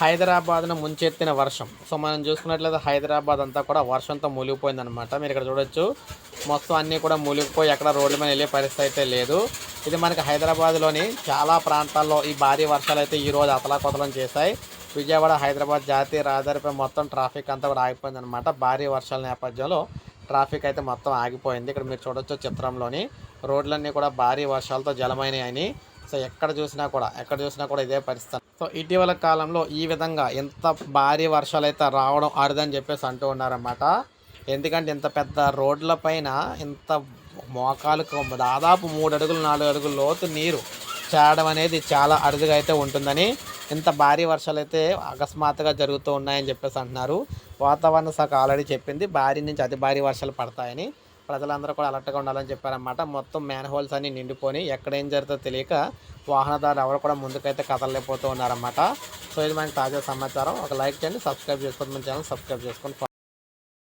హైదరాబాద్ను ముంచెత్తిన వర్షం. సో మనం చూసుకున్నట్లయితే హైదరాబాద్ అంతా కూడా వర్షంతో మూలిగిపోయిందనమాట మీరు ఇక్కడ చూడొచ్చు. మొత్తం అన్నీ కూడా మూలిగిపోయి ఎక్కడ రోడ్ల మీద వెళ్ళే పరిస్థితి అయితే లేదు. ఇది మనకి హైదరాబాద్లోని చాలా ప్రాంతాల్లో ఈ భారీ వర్షాలు అయితే ఈరోజు రోజు అతలాకుతలం చేశాయి. విజయవాడ హైదరాబాద్ జాతీయ రహదారిపై మొత్తం ట్రాఫిక్ అంతా కూడా ఆగిపోయిందనమాట భారీ వర్షాల నేపథ్యంలో ట్రాఫిక్ అయితే మొత్తం ఆగిపోయింది. ఇక్కడ మీరు చూడొచ్చు చిత్రంలోని రోడ్లన్నీ కూడా భారీ వర్షాలతో జలమైనాయని సో ఎక్కడ చూసినా కూడా ఎక్కడ చూసినా కూడా ఇదే పరిస్థితి. సో ఇటీవల కాలంలో ఈ విధంగా ఎంత భారీ వర్షాలు అయితే రావడం అరుదని చెప్పేసి అంటూ ఉన్నారన్నమాట. ఎందుకంటే ఇంత పెద్ద రోడ్ల పైన ఇంత మోకాలకు దాదాపు మూడు అడుగులు నాలుగు అడుగుల లోతు నీరు చేరడం అనేది చాలా అరుదుగా అయితే ఉంటుందని ఇంత భారీ వర్షాలు అయితే అకస్మాత్తుగా జరుగుతూ ఉన్నాయని చెప్పేసి అంటున్నారు. వాతావరణ శాఖ ఆల్రెడీ చెప్పింది భారీ నుంచి అతి భారీ వర్షాలు పడతాయని. ప్రజలందరూ కూడా అలర్ట్గా ఉండాలని చెప్పారన్నమాట. మొత్తం మ్యాన్ హోల్స్ అన్ని నిండిపోయి ఎక్కడ ఏం జరుగుతుందో తెలియక వాహనదారులు ఎవరు కూడా ముందుకైతే కదలలేకపోతూ ఉన్నారన్నమాట. సో ఇది మనకి తాజా సమాచారం. ఒక లైక్ చేయండి సబ్స్క్రైబ్ చేసుకోండి మన ఛానల్ సబ్స్క్రైబ్ చేసుకోండి.